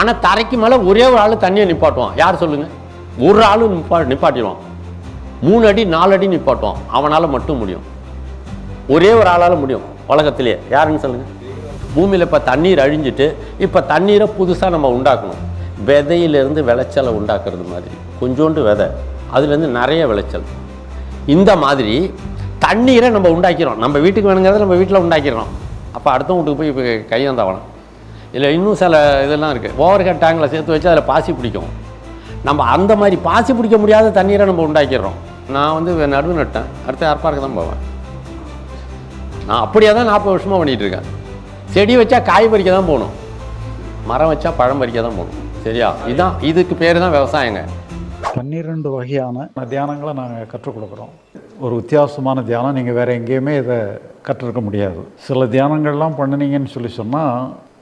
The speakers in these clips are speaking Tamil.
ஆனால் தரைக்கு மேலே ஒரே ஒரு ஆள் தண்ணியை நிப்பாட்டுவான். யார் சொல்லுங்க? ஒரு ஆள் நிப்பா நிப்பாட்டிடுவான். மூணு அடி நாலு அடி நிப்பாட்டுவான். அவனால் மட்டும் முடியும். ஒரே ஒரு ஆளால் முடியும் உலகத்திலேயே. யாருன்னு சொல்லுங்க? பூமியில் இப்போ தண்ணீர் அழிஞ்சிட்டு இப்போ தண்ணீரை புதுசாக நம்ம உண்டாக்கணும். விதையிலேருந்து விளைச்சலை உண்டாக்குறது மாதிரி. கொஞ்சோண்டு விதை. அதுலேருந்து நிறைய விளைச்சல். இந்த மாதிரி தண்ணீரை நம்ம உண்டாக்கிறோம். நம்ம வீட்டுக்கு வேணுங்கிறத நம்ம வீட்டில் உண்டாக்கிறோம். அப்போ அடுத்த வீட்டுக்கு போய் இப்போ கையாந்தாவலாம் இல்லை இன்னும் சில இதெல்லாம் இருக்குது ஓவர் ஹெட் டேங்கில் சேர்த்து வச்சு அதில் பாசி பிடிக்கும். நம்ம அந்த மாதிரி பாசி பிடிக்க முடியாத தண்ணீரை நம்ம உண்டாக்கிடுறோம். நான் வந்து நடுவு நட்டேன். அடுத்து ஏற்பாடுக்கு தான் போவேன். நான் அப்படியே தான் நாற்பது வருஷமாக பண்ணிகிட்டு இருக்கேன். செடி வச்சா காய் பறிக்க தான் போகணும். மரம் வச்சா பழம் பறிக்க தான் போகணும். சரியா? இதுதான் இதுக்கு பேர் தான் விவசாயங்க. பன்னிரெண்டு வகையான தியானங்களை நாங்கள் கற்றுக் கொடுக்குறோம். ஒரு வித்தியாசமான தியானம். நீங்கள் வேறு எங்கேயுமே இதை கற்றுருக்க முடியாது. சில தியானங்கள்லாம் பண்ணினீங்கன்னு சொல்லி சொன்னால்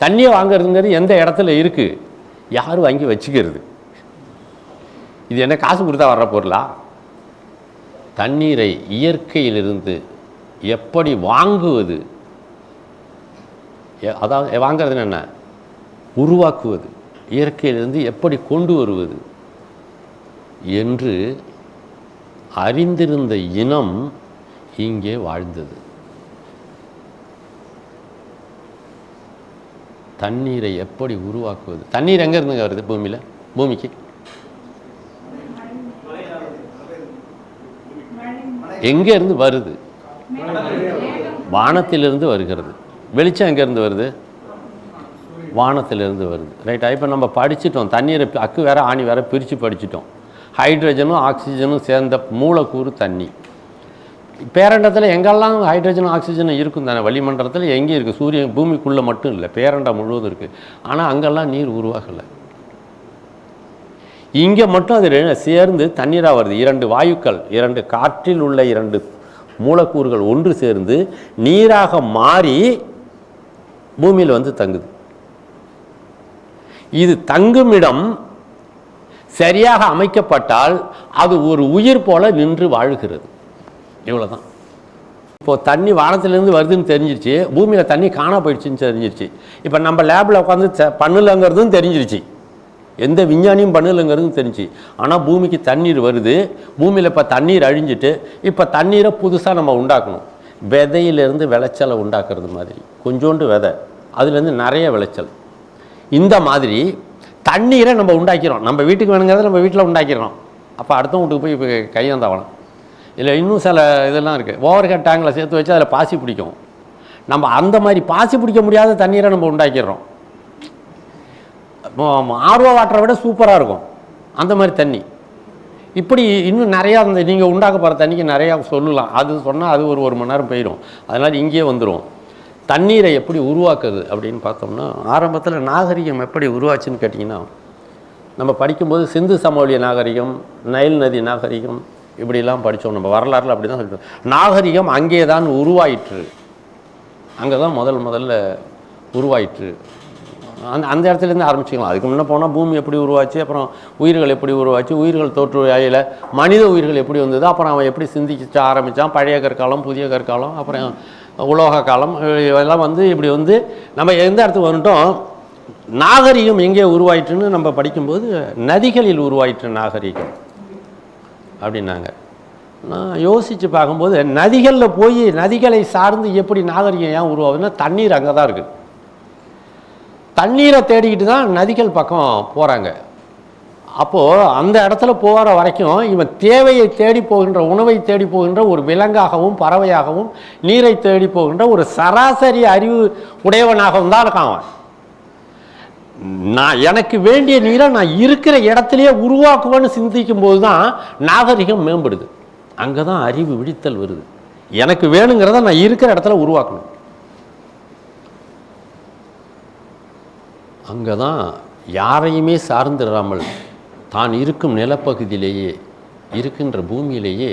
தண்ணியை வாங்குறதுங்கிறது எந்த இடத்துல இருக்குது யார் வாங்கி வச்சுக்கிறது? இது என்ன காசு கொடுத்தா வர்ற பொருளா? தண்ணீரை இயற்கையிலிருந்து எப்படி வாங்குவது? அதாவது வாங்குறதுன்னு என்ன? உருவாக்குவது. இயற்கையிலிருந்து எப்படி கொண்டு வருவது? என்று அறிந்திருந்த இனம் இங்கே வாழ்ந்தது. தண்ணீரை எப்படி உருவாக்குவது? தண்ணீர் எங்கே இருந்துங்க வருது பூமியில்? பூமிக்கு? எங்கேருந்து வருது? வானத்திலிருந்து வருகிறது. வெளிச்சம் எங்கேருந்து வருது? வானத்திலிருந்து வருது. ரைட்டா இப்போ நம்ம படிச்சுட்டோம். தண்ணீரை அக்கு வேற ஆணி வேற பிரித்து படிச்சுட்டோம். ஹைட்ரஜனும் ஆக்சிஜனும் சேர்ந்த மூலக்கூறு தண்ணி. பேரண்டத்தில் எங்கெல்லாம் ஹைட்ரஜன் ஆக்சிஜன் இருக்கும் தானே? வளிமண்டலத்தில் எங்கேயும் இருக்குது சூரியன் பூமிக்குள்ளே மட்டும் இல்லை பேரண்டம் முழுவதும் இருக்குது ஆனால் அங்கெல்லாம் நீர் உருவாகலை. இங்கே மட்டும் அது சேர்ந்து தண்ணீராக வருது. இரண்டு வாயுக்கள் இரண்டு காற்றில் உள்ள இரண்டு மூலக்கூறுகள் ஒன்று சேர்ந்து நீராக மாறி பூமியில் வந்து தங்குது. இது தங்குமிடம் சரியாக அமைக்கப்பட்டால் அது ஒரு உயிர் போல நின்று வாழுகிறது. இவ்வளோ தான் இப்போது தண்ணி வானத்திலேருந்து வருதுன்னு தெரிஞ்சிருச்சு பூமியில் தண்ணி காணா போயிடுச்சுன்னு தெரிஞ்சிருச்சு. இப்போ நம்ம லேபில் உட்காந்து பண்ணலங்கிறதும் தெரிஞ்சிருச்சு. எந்த விஞ்ஞானியும் பண்ணலைங்கிறதும் தெரிஞ்சு ஆனால் பூமிக்கு தண்ணீர் வருது பூமியில் இப்போ தண்ணீர் அழிஞ்சிட்டு இப்போ தண்ணீரை புதுசாக நம்ம உண்டாக்கணும். விதையிலேருந்து விளைச்சலை உண்டாக்குறது மாதிரி கொஞ்சோண்டு விதை அதுலேருந்து நிறைய விளைச்சல். இந்த மாதிரி தண்ணீரை நம்ம உண்டாக்கிறோம். நம்ம வீட்டுக்கு வேணுங்கிறத நம்ம வீட்டில் உண்டாக்கிறோம். அப்போ அடுத்த வீட்டுக்கு போய் இப்போ கையாந்தாவலாம் இல்லை இன்னும் சில இதெல்லாம் இருக்குது ஓவர் ஹெட் டேங்கில் சேர்த்து வச்சு அதில் பாசி பிடிக்கும். நம்ம அந்த மாதிரி பாசி பிடிக்க முடியாத தண்ணீரை நம்ம உண்டாக்கிடுறோம். ஆர்வ வாட்டரை விட சூப்பராக இருக்கும். அந்த மாதிரி தண்ணி. இப்படி இன்னும் நிறையா அந்த நீங்கள் உண்டாக்க போகிற தண்ணிக்கு நிறையா சொல்லலாம். அது சொன்னால் அது ஒரு ஒரு மணி நேரம் போயிடும். அதனால் இங்கேயே வந்துடும் தண்ணீரை எப்படி உருவாக்குறது அப்படின்னு பார்த்தோம்னா ஆரம்பத்தில் நாகரிகம் எப்படி உருவாச்சுன்னு கேட்டிங்கன்னா நம்ம படிக்கும்போது சிந்து சமவெளிய நாகரிகம் நைல் நதி நாகரிகம் இப்படிலாம் படித்தோம். நம்ம வரலாறுல அப்படி தான் சொல்லிட்டு நாகரிகம் அங்கே தான் உருவாயிற்று. அங்கே தான் முதல் முதல்ல உருவாயிற்று. அந்த அந்த இடத்துலேருந்து ஆரம்பிச்சிக்கலாம். அதுக்கு முன்னே போனால் பூமி எப்படி உருவாச்சு அப்புறம் உயிர்கள் எப்படி உருவாச்சு உயிர்கள் தோற்று வகையில் மனித உயிர்கள் எப்படி வந்தது அப்புறம் அவன் எப்படி சிந்திக்க ஆரம்பித்தான் பழைய கற்காலம் புதிய கற்காலம் அப்புறம் உலோக காலம் இதெல்லாம் வந்து இப்படி வந்து நம்ம எந்த இடத்துக்கு வந்துட்டோம்? நாகரிகம் எங்கே உருவாயிற்றுன்னு நம்ம படிக்கும்போது நதிகளில் உருவாயிற்று நாகரிகம். அப்படின்னாங்க. நான் யோசித்து பார்க்கும்போது நதிகளில் போய் நதிகளை சார்ந்து எப்படி நாகரிகம் ஏன் உருவாகுதுன்னா தண்ணீர் அங்கே தான் இருக்குது தண்ணீரை தேடிக்கிட்டு தான் நதிகள் பக்கம் போகிறாங்க அப்போது அந்த இடத்துல போகிற வரைக்கும் இவன் தேவையை தேடி போகின்ற உணவை தேடி போகின்ற ஒரு விலங்காகவும் பறவையாகவும் நீரை தேடி போகின்ற ஒரு சராசரி அறிவு உடையவனாகவும் தான் இருக்கான் அவன். நான் எனக்கு வேண்டிய நீரை நான் இருக்கிற இடத்துலையே உருவாக்குவேன்னு சிந்திக்கும் போது தான் நாகரிகம் மேம்படுது. அங்கே தான் அறிவு விழித்தல் வருது. எனக்கு வேணுங்கிறத நான் இருக்கிற இடத்துல உருவாக்கணும். அங்கே தான் யாரையுமே சார்ந்திராமல் தான் இருக்கும் நிலப்பகுதியிலேயே இருக்கின்ற பூமியிலேயே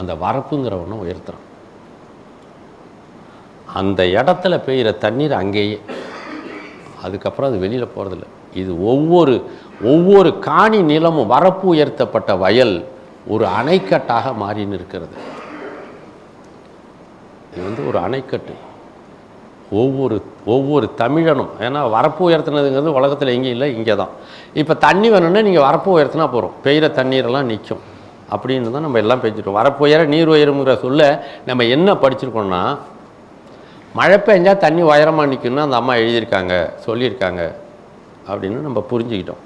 அந்த வரப்புங்கிற உயர்த்துறான். அந்த இடத்துல பெய்கிற தண்ணீர் அங்கேயே. அதுக்கப்புறம் அது வெளியில் போகிறதில்ல இது ஒவ்வொரு ஒவ்வொரு காணி நிலமும் வரப்பு உயர்த்தப்பட்ட வயல் ஒரு அணைக்கட்டாக மாறின்னு இருக்கிறது இது வந்து ஒரு அணைக்கட்டு. ஒவ்வொரு ஒவ்வொரு தமிழனும் ஏன்னா வரப்பு உயர்த்தினதுங்கிறது உலகத்தில் எங்கேயும் இல்லை இங்கே தான் இப்போ தண்ணி வேணும்னா நீங்கள் வரப்பு உயர்த்தினா போகிறோம் பெய்கிற தண்ணீரெல்லாம் நிற்கும் அப்படின்னு தான் நம்ம எல்லாம் பேசிட்டோம் வரப்பு உயர நீர் உயருங்கிற சொல்ல நம்ம என்ன படிச்சிருக்கோம்னா மழை பெஞ்சால் தண்ணி உயரமாக நிற்கணும்னு அந்த அம்மா எழுதியிருக்காங்க சொல்லியிருக்காங்க அப்படின்னு நம்ம புரிஞ்சுக்கிட்டோம்.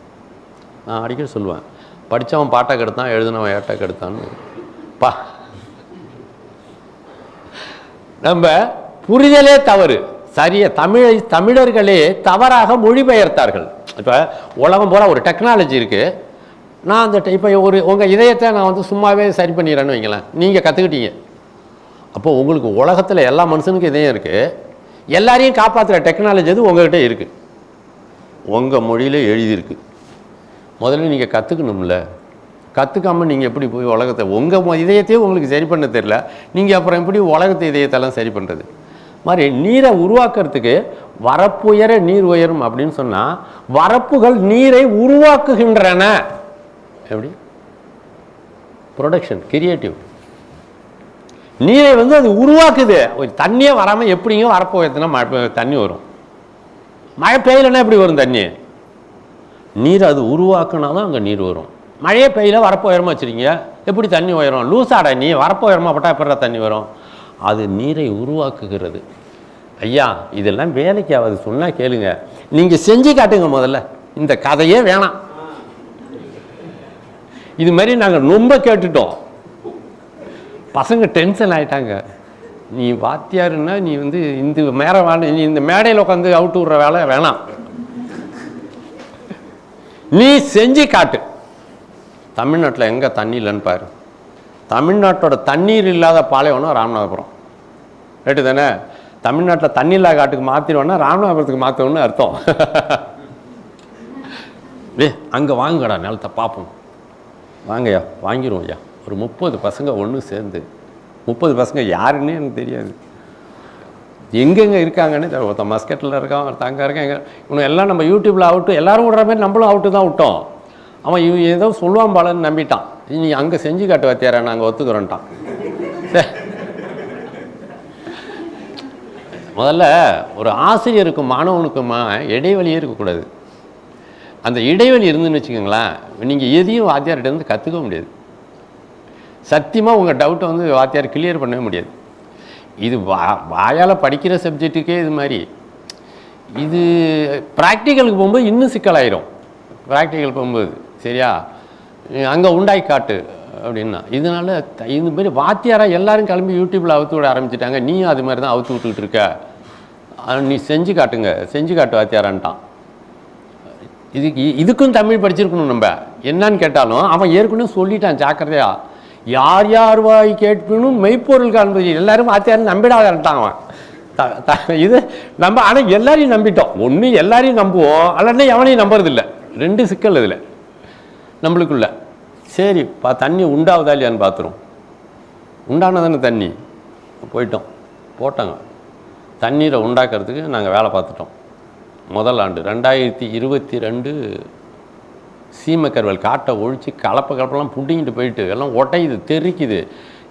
நான் அடிக்கடி சொல்லுவேன் படித்தவன் பாட்டை கெடுத்தான் எழுதினவன் ஏட்டை கெடுத்தான்னு. பா. நம்ம புரிதலே தவறு. சரியா தமிழை தமிழர்களே தவறாக மொழிபெயர்த்தார்கள். இப்போ உலகம் பூரா ஒரு டெக்னாலஜி இருக்குது நான் அந்த இப்போ ஒரு உங்கள் இதயத்தை நான் வந்து சும்மாவே சரி பண்ணிடுறேன்னு வைங்களேன். நீங்கள் கற்றுக்கிட்டீங்க அப்போ உங்களுக்கு உலகத்தில் எல்லா மனுஷனுக்கும் இதயம் இருக்குது எல்லாரையும் காப்பாற்றுற டெக்னாலஜி அது உங்கள்கிட்ட இருக்குது உங்கள் மொழியில் எழுதியிருக்கு. முதல்ல நீங்கள் கற்றுக்கணும்ல கற்றுக்காமல் நீங்கள் எப்படி போய் உலகத்தை உங்கள் இதயத்தையே உங்களுக்கு சரி பண்ண தெரில நீங்கள் அப்புறம் எப்படி உலகத்தை இதயத்தெல்லாம் சரி பண்ணுறது மாதிரி நீரை உருவாக்குறதுக்கு வரப்புயர நீர் உயரும் அப்படின்னு சொன்னால் வரப்புகள் நீரை உருவாக்குகின்றன. எப்படி? ப்ரொடக்ஷன் கிரியேட்டிவ் நீரை வந்து அது உருவாக்குது. ஒரு தண்ணியே வராமல் எப்படிங்க வரப்பு உயர்த்தினா மழை தண்ணி வரும். மழை பெய்யலைன்னா எப்படி வரும் தண்ணி? நீர் அது உருவாக்குனா தான் அங்கே நீர் வரும். மழையே பெய்யல வரப்பு உயரமாக வச்சுருங்க எப்படி தண்ணி உயரும்? லூசாடா நீ வரப்பு உயரமாக போட்டால் எப்படி தண்ணி வரும்? அது நீரை உருவாக்குகிறது. ஐயா இதெல்லாம் வேலைக்கு ஆகாது சொன்னால் கேளுங்க. நீங்கள் செஞ்சு காட்டுங்க முதல்ல. இந்த கதையே வேணாம். இது மாதிரி நாங்கள் ரொம்ப கேட்டுட்டோம். பசங்க டென்ஷன் ஆகிட்டாங்க நீ வாத்தியாருன்னா நீ வந்து இந்த மேலே வேலை நீ இந்த மேடையில் உட்காந்து அவுட்டு விடுற வேலை வேணாம். நீ செஞ்சு காட்டு. தமிழ்நாட்டில் எங்கே தண்ணி இல்லைன்னு பாரு. தமிழ்நாட்டோட தண்ணீர் இல்லாத பாலைவனம் ராமநாதபுரம். ரைட்டு தானே தமிழ்நாட்டில் தண்ணி இல்லாத காட்டுக்கு மாற்றிடுவோன்னா ராமநாதபுரத்துக்கு மாற்றணும்னு அர்த்தம். டே அங்கே வாங்கடா நிலத்தை பார்ப்போம் வாங்கய்யா வாங்கிடுவோம் ஐயா. ஒரு முப்பது பசங்க ஒன்று சேர்ந்து. முப்பது பசங்க யாருன்னே எனக்கு தெரியாது. எங்கெங்கே இருக்காங்கன்னு ஒருத்தன் மஸ்கட்டில் இருக்கான் ஒருத்தன் அங்கே இருக்கான் எங்கே இவனு எல்லாம் நம்ம யூடியூப்பில் அவுட்டு எல்லோரும் விடுற மாதிரி நம்மளும் அவுட்டு தான் விட்டோம். அவன் இவன் ஏதோ சொல்லுவான் பாலன்னு நம்பிட்டான். நீ அங்கே செஞ்சு காட்டு வத்தியாரா நாங்கள் ஒத்துக்கிறோன்ட்டான். சரி. முதல்ல ஒரு ஆசிரியருக்கும் மாணவனுக்குமா இடைவெளியே இருக்கக்கூடாது. அந்த இடைவெளி இருந்துன்னு வச்சுக்கோங்களேன் நீங்கள் எதையும் வாத்தியார்கிட்ட இருந்து கற்றுக்க முடியாது. சத்தியமாக உங்கள் டவுட்டை வந்து வாத்தியார் கிளியர் பண்ணவே முடியாது. இது வா வாயால் படிக்கிற சப்ஜெக்ட்டுக்கே இது மாதிரி. இது ப்ராக்டிக்கலுக்கு போகும்போது இன்னும் சிக்கலாயிரும். ப்ராக்டிக்கல் போகும்போது சரியா? அங்கே உண்டாய் காட்டு அப்படின்னா. இதனால த- இது மாதிரி வாத்தியாராக எல்லாரும் கிளம்பி யூடியூப்பில் அவுத்து விட ஆரம்பிச்சிட்டாங்க. நீயும் அது மாதிரி தான் அவுத்து விட்டுக்கிட்டு இருக்க. நீ செஞ்சு காட்டுங்க. செஞ்சு காட்டு வாத்தியாரான்ட்டான். இதுக்கு இதுக்கும் தமிழ் படிச்சிருக்கணும் நம்ம. என்னன்னு கேட்டாலும் அவன் ஏற்கனவே சொல்லிட்டான் ஜாக்கிரதையாக யார் யார் வாய் கேட்பினும் மெய்ப்பொருள் காண்பது எல்லாரும் ஆத்தியாரும் நம்பிடாதான் அவன். த- த- இது நம்ம ஆனால் எல்லாரையும் நம்பிட்டோம். ஒன்று எல்லாரையும் நம்புவோம். அல்லன்னா எவனையும் நம்புறதில்ல. ரெண்டு சிக்கல் இதில். நம்மளுக்குள்ள. சரி பா தண்ணி உண்டாவதா இல்லையான்னு பார்த்துரும் உண்டானதானே தண்ணி. போயிட்டோம். போட்டாங்க. தண்ணீரை உண்டாக்குறதுக்கு நாங்கள் வேலை பார்த்துட்டோம். முதல் ஆண்டு. ரெண்டாயிரத்தி இருபத்தி ரெண்டு சீமக்கருவல் காட்டை ஒழிச்சு கலப்பை கலப்பெல்லாம் புட்டிங்கிட்டு போயிட்டு எல்லாம் ஒட்டையுது தெறிக்குது.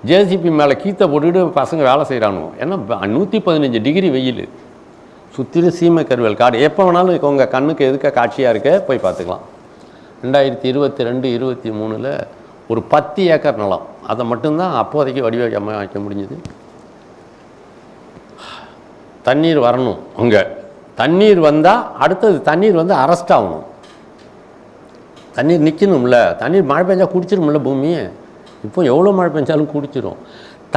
ஜேசிபி மேலே கீத்தை போட்டுக்கிட்டு பசங்க வேலை செய்கிறானு ஏன்னா நூற்றி பதினஞ்சு டிகிரி வெயில். சுற்றிலும் சீமக்கருவல் காடு. எப்போ வேணாலும் உங்கள் கண்ணுக்கு எதுக்க காட்சியாக இருக்க போய் பார்த்துக்கலாம். ரெண்டாயிரத்தி இருபத்தி ரெண்டு இருபத்தி மூணில் ஒரு பத்து ஏக்கர் நிலம். அதை மட்டும்தான் அப்போதைக்கு வடிவமைக்க வைக்க முடிஞ்சது. தண்ணீர் வரணும் அங்கே. தண்ணீர் வந்தால் அடுத்தது தண்ணீர் வந்து அரெஸ்ட் ஆகணும். தண்ணீர் நிற்கணும்ல தண்ணீர் மழை பெஞ்சால் குடிச்சிரும்ல பூமியை இப்போ எவ்வளோ மழை பெஞ்சாலும் குடிச்சிரும்.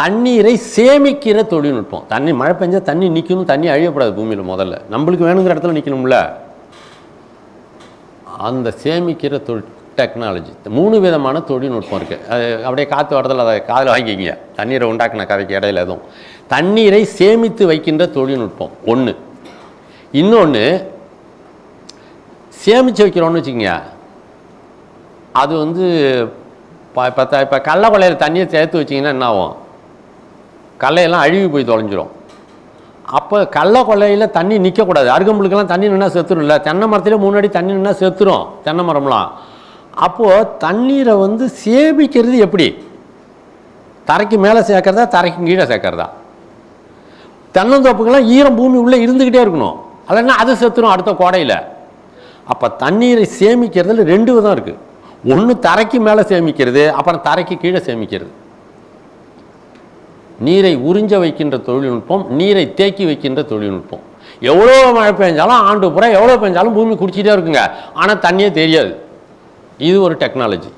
தண்ணீரை சேமிக்கிற தொழில்நுட்பம். தண்ணி மழை பெஞ்சால் தண்ணி நிற்கணும் தண்ணி அழியப்படாது பூமியில் முதல்ல. நம்மளுக்கு வேணுங்கிற இடத்துல நிற்கணும்ல அந்த சேமிக்கிற தொழில் டெக்னாலஜி மூணு விதமான தொழில்நுட்பம் இருக்குது அது அப்படியே காற்று வரதில் அதை காதில் வாங்கிக்கிங்க. தண்ணீரை உண்டாக்குன கதைக்கு இடையில எதுவும். தண்ணீரை சேமித்து வைக்கின்ற தொழில்நுட்பம். ஒன்று இன்னொன்று சேமித்து வைக்கிறோன்னு வச்சுக்கோங்க. அது வந்து இப்போ இப்போ இப்போ கடல கொள்ளையில் தண்ணியை சேர்த்து வச்சிங்கன்னா என்ன ஆகும் கடலையெல்லாம் அழுகி போய் தொலைஞ்சிரும். அப்போ கடல கொள்ளையில் தண்ணி நிற்கக்கூடாது அருகம்புலுக்கெல்லாம் தண்ணி நின்னா செத்துரும்ல. தென்னை மரத்துலேயே முன்னாடி தண்ணி நின்னா செத்துரும் தென்னை மரம்லாம். அப்போது தண்ணீரை வந்து சேமிக்கிறது எப்படி? தரைக்கு மேலே சேர்க்குறதா தரைக்கு கீழே சேர்க்கறதா? தென்னந்தோப்புக்கெல்லாம் ஈரம் பூமி உள்ளே இருந்துக்கிட்டே இருக்கணும். இல்லைன்னா அது செத்துரும் அடுத்த கோடையில். அப்போ தண்ணீரை சேமிக்கிறதுல ரெண்டு விதம் இருக்குது ஒன்று தரைக்கு மேலே சேமிக்கிறது அப்புறம் தரைக்கு கீழே சேமிக்கிறது. நீரை உறிஞ்ச வைக்கின்ற தொழில்நுட்பம் நீரை தேக்கி வைக்கின்ற தொழில்நுட்பம். எவ்வளோ மழை பெஞ்சாலும் ஆண்டு புறம் எவ்வளோ பெஞ்சாலும் பூமி குடிச்சிட்டே இருக்குங்க. ஆனால் தண்ணியே தெரியாது. இது ஒரு டெக்னாலஜி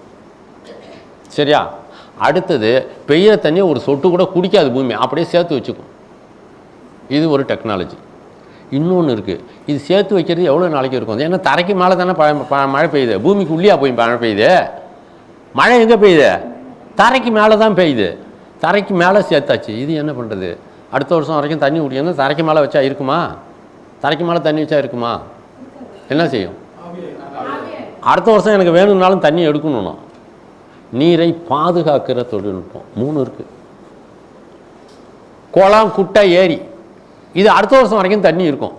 சரியா? அடுத்தது பெய்கிற தண்ணியை ஒரு சொட்டு கூட குடிக்காது பூமி. அப்படியே சேர்த்து வச்சுக்கும். இது ஒரு டெக்னாலஜி இன்னொன்று இருக்குது இது சேர்த்து வைக்கிறது எவ்வளோ நாளைக்கு இருக்கும்? ஏன்னா தரைக்கு மேலே தானே மழை பெய்யுது. பூமிக்கு உள்ளியா போய் மழை பெய்யுது? மழை எங்கே பெய்யுது? தரைக்கு மேலே தான் பெய்யுது. தரைக்கு மேலே சேர்த்தாச்சு. இது என்ன பண்ணுறது அடுத்த வருஷம் வரைக்கும் தண்ணி குடிக்கணும் தரைக்கு மேலே வச்சா இருக்குமா? தரைக்கு மேலே தண்ணி வச்சா இருக்குமா? என்ன செய்யும்? அடுத்த வருஷம் எனக்கு வேணும்னாலும் தண்ணி எடுக்கணும் நீரை பாதுகாக்கிற தொழில்நுட்பம். மூணு இருக்குது குளம் குட்டை ஏரி. இது அடுத்த வருஷம் வரைக்கும் தண்ணி இருக்கும்.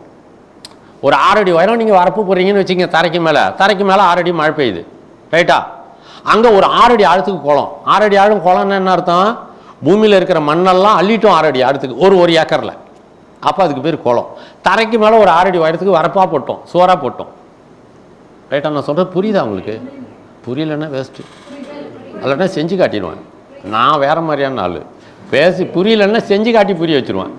ஒரு ஆறடி உயரம் நீங்கள் வரப்பு போகிறீங்கன்னு வச்சுங்க தரைக்கு மேலே. தரைக்கு மேலே ஆறடி மழை பெய்யுது. ரைட்டா அங்கே ஒரு ஆறடி ஆழத்துக்கு குளம். ஆறடி ஆழம் குளம்னு என்ன அர்த்தம்? பூமியில் இருக்கிற மண்ணெல்லாம் அள்ளிட்டோம் ஆறடி ஆழத்துக்கு. ஒரு ஒரு ஏக்கரில். அப்போ அதுக்கு பேர் குளம். தரைக்கு மேலே ஒரு ஆறடி உயரத்துக்கு வரப்பாக போட்டோம். சோறாக போட்டோம். ரைட்டா நான் சொல்கிறது புரியுதா உங்களுக்கு? புரியலன்னா வேஸ்ட்டு இல்லைன்னா செஞ்சு காட்டிடுவேன். நான் வேறு மாதிரியான ஆள். பேசி புரியலன்னா செஞ்சு காட்டி புரிய வச்சுருவேன்.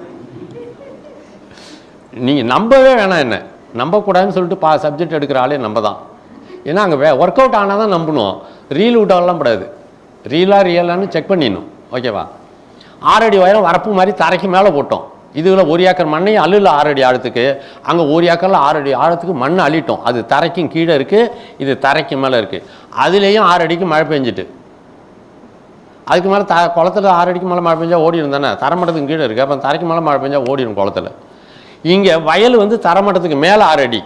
நீங்கள் நம்பவே வேணாம் என்ன. நம்பக்கூடாதுன்னு சொல்லிட்டு பா சப்ஜெக்ட் எடுக்கிற ஆளே நம்ம தான் ஏன்னா அங்கே வே ஒர்க் அவுட் ஆனால் தான் நம்பணும் ரீல் விட்டாலாம் கூடாது ரீலாக ரியலான்னு செக் பண்ணிடணும். ஓகேவா ஆறடி உயரம் வரப்பு மாதிரி தரைக்கு மேலே போட்டோம். இதில் ஒரு ஏக்கர் மண்ணையும் அள்ளுல ஆறடி ஆழத்துக்கு. அங்கே ஒரு ஏக்கரில் ஆறடி ஆழத்துக்கு மண் அள்ளிட்டோம். அது தரைக்கும் கீழே இருக்குது இது தரைக்கு மேலே இருக்குது அதுலேயும் ஆறடிக்கு மழை பெஞ்சிட்டு. அதுக்கு மேலே த குளத்துல ஆறடிக்கு மேலே மழை பெஞ்சால் ஓடிடும் தானே? தரமட்டத்துக்கு கீழே இருக்குது அப்போ தரைக்கு மேலே மழை பெஞ்சால் ஓடிடும் குளத்துல. இங்கே வயல் வந்து தரமட்டத்துக்கு மேலே ஆறடி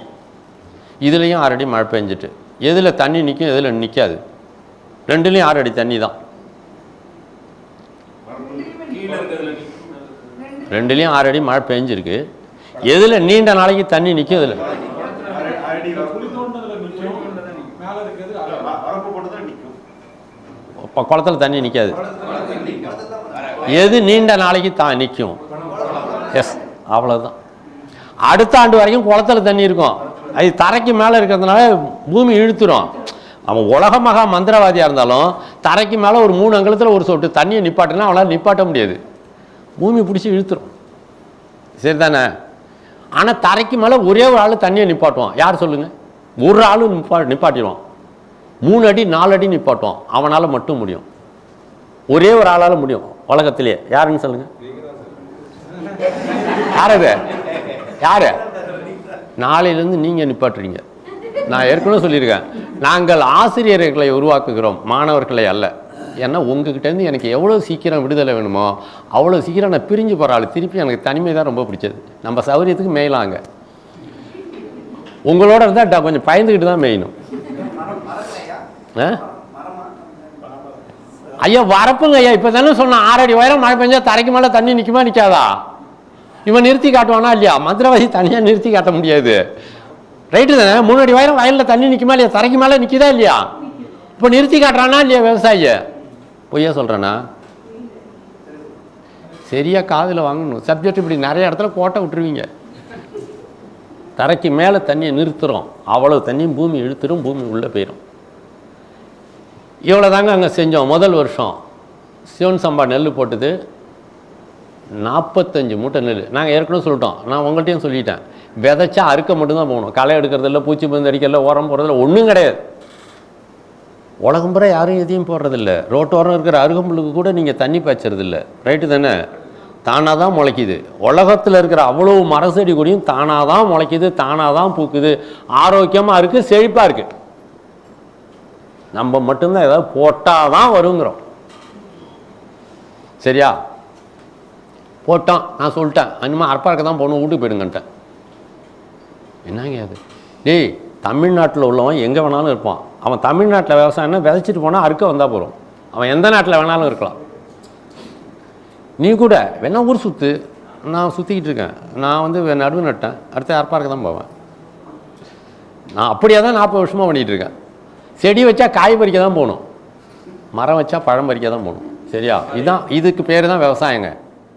இதுலேயும் ஆறு அடி மழை பெஞ்சிட்டு. எதில் தண்ணி நிற்கும் எதில் நிற்காது ரெண்டுலேயும் ஆறடி தண்ணி தான். ரெண்டுலேயும் ஆறடி மழை பெஞ்சிருக்கு. எதில் நீண்ட நாளைக்கு தண்ணி நிற்கும் இதில் இப்போ குளத்துல தண்ணி நிற்காது எது நீண்ட நாளைக்கு தான் நிற்கும் எஸ் அவ்வளோதான் அடுத்த ஆண்டு வரைக்கும் குளத்துல தண்ணி இருக்கும். அது தரைக்கு மேலே இருக்கிறதுனால பூமி இழுத்துரும். அவன் உலக மகா மந்திரவாதியாக இருந்தாலும் தரைக்கு மேலே ஒரு மூணு அங்குலத்தில் ஒரு சொட்டு தண்ணியை நிப்பாட்டினா அவனால் நிப்பாட்ட முடியாது. பூமி பிடிச்சி இழுத்துரும். சரிதானே? ஆனால் தரைக்கு மேலே ஒரே ஒரு ஆள் தண்ணியை நிப்பாட்டுவான். யார் சொல்லுங்கள் ஒரு ஆளும் நிப்பா நிப்பாட்டிடுவான். மூணு அடி நாலு அடி நிப்பாட்டுவான். அவனால் மட்டும் முடியும். ஒரே ஒரு ஆளால் முடியும் உலகத்திலேயே யாருன்னு சொல்லுங்கள் யார் அது? யாரு? நாளையிலேருந்து நீங்கள் நிப்பாட்டுறீங்க. நான் ஏற்கனவே சொல்லியிருக்கேன். நாங்கள் ஆசிரியர்களை உருவாக்குகிறோம் மாணவர்களை அல்ல. ஏன்னா உங்ககிட்டேருந்து எனக்கு எவ்வளோ சீக்கிரம் விடுதலை வேணுமோ அவ்வளோ சீக்கிரம் நான் பிரிஞ்சு போகிற ஆள். திருப்பி எனக்கு தனிமை தான் ரொம்ப பிடிச்சது. நம்ம சௌரியத்துக்கு மேயலாங்க உங்களோட இருந்தால் கொஞ்சம் பயந்துக்கிட்டு தான் மேயணும் ஆ? ஐயா வரப்புங்க ஐயா. இப்போ தானே சொன்னேன் ஆறடி உயரம் மழை பெஞ்சா தரைக்கு மேலே தண்ணி நிற்குமா நிற்காதா இவன் நிறுத்தி காட்டுவானா இல்லையா? மந்திரவாதி தனியாக நிறுத்தி காட்ட முடியாது. ரைட்டு தானே? மூணு வயலும் வயலில் தண்ணி நிற்குமா இல்லையா தரைக்கு மேலே நிற்கிதா இல்லையா? இப்போ நிறுத்தி காட்டுறானா இல்லையா விவசாயிய? பொய்யா சொல்கிறேன்னா சரியா காதில் வாங்கணும். சப்ஜெக்ட் இப்படி நிறைய இடத்துல கோட்டை விட்டுருவீங்க. தரைக்கு மேலே தண்ணியை நிறுத்துகிறோம் அவ்வளோ தண்ணியும் பூமி இழுத்துரும் பூமி உள்ளே போயிடும் இவ்வளோ தாங்க அங்கே செஞ்சோம். முதல் வருஷம். சிவன் சம்பா நெல் போட்டது. நாற்பத்தஞ்சு மூட்டை நெல். நாங்கள் ஏற்கனவே சொல்லிட்டோம். நான் உங்கள்கிட்டயும் சொல்லிட்டேன். விதைச்சா அறுக்க மட்டும்தான் போகணும். களை எடுக்கிறதில்ல பூச்சி மருந்து அடிக்கிறதில்ல உரம் போடுறதில்ல ஒன்றும் கிடையாது. உலகம் புற யாரும் எதையும் போடுறதில்ல. ரோட்டோரம் இருக்கிற அருகம்புல்லுக்கு கூட நீங்கள் தண்ணி பாய்ச்சறதில்ல ரைட்டு தானே? தானாக தான் முளைக்குது. உலகத்தில் இருக்கிற அவ்வளோ மர செடி கொடியும் தானாக தான் முளைக்குது தானாக தான் பூக்குது. ஆரோக்கியமாக இருக்குது செழிப்பாக இருக்குது நம்ம மட்டும்தான் ஏதாவது போட்டால் தான் வருங்கிறோம். சரியா? போட்டோம் நான் சொல்லிட்டேன். அனிமா அறப்பாக்க தான் போகணும். வீட்டுக்கு போயிடுங்கன்ட்டேன் என்னங்க அது? டேய் தமிழ்நாட்டில் உள்ளவன் எங்கே வேணாலும் இருப்பான். அவன் தமிழ்நாட்டில் விவசாயம்னா விதைச்சிட்டு போனால் அறுக்க வந்தால் போகிறோம் அவன் எந்த நாட்டில் வேணாலும் இருக்கலாம். நீ கூட வேணா ஊர் சுற்று நான் சுற்றிக்கிட்டு இருக்கேன். நான் வந்து நடுவு நட்டேன். அடுத்து அற்பார்க்க தான் போவேன். நான் அப்படியே தான் நாற்பது வருஷமாக பண்ணிகிட்டு இருக்கேன். செடி வச்சா காய் பறிக்க தான் போகணும். மரம் வச்சா பழம் பறிக்க தான் போகணும். சரியா? இதுதான் இதுக்கு பேர் தான் விவசாயங்க.